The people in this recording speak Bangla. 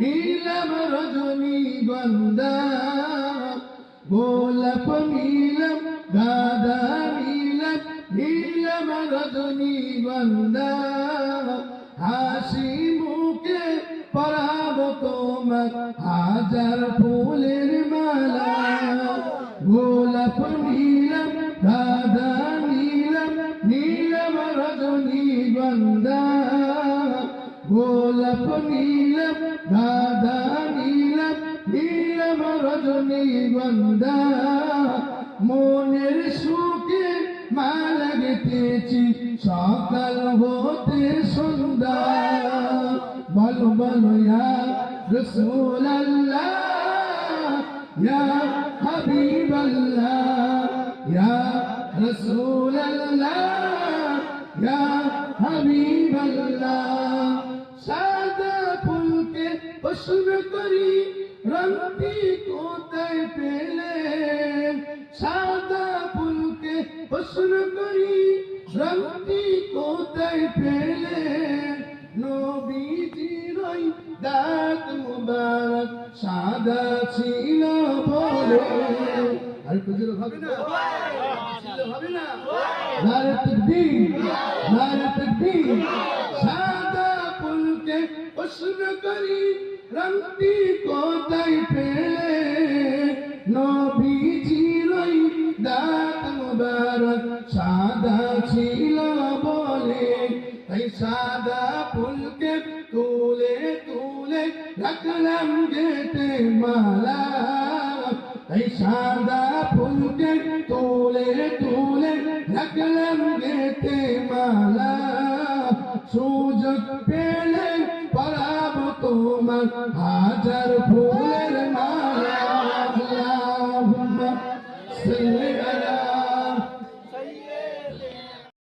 নীলম রজনী গন্ধা গোলাপ নীলম গাদা নীলম নীলম রজনী গন্ধা হাসি মুখে পরাব তোমার হাজার ফুলের মালা। গোলাপ নীলম গাধা নীলম নীলম রজনী গন্ধা। মনের সুখে মালা গেতেছি সকাল হতে সন্ধ্যা। বলো বলো, ইয়া রসুল আল্লাহ ইয়া হাবিব আল্লাহ ইয়া রসুল আল্লাহ ইয়া হাবিব আল্লাহ প্রশ্ন করি রঙটি কোথায় পেলে সাদা ফুলকে প্রশ্ন করি রঙটি কোথায় পেলে নবীজির দাঁত মুবারক সাদা ছিল বলে। আর কিছু হবে না? হবে না? নারে তকবীর নারে তকবীর। সাদা ফুলকে প্রশ্ন করি রংটি কোথায় পেলে নবীজির দাঁত মুবারক, সাদা ছিল বলে। তাই সাদা ফুলকে তুলে তুলে রাখলাম গেটে মালা। এই সাদা ফুলকে তুলে তুলে রাখলাম গেতে মালা। সুযোগ পেলে পরাব তোমার হাজার ফুলের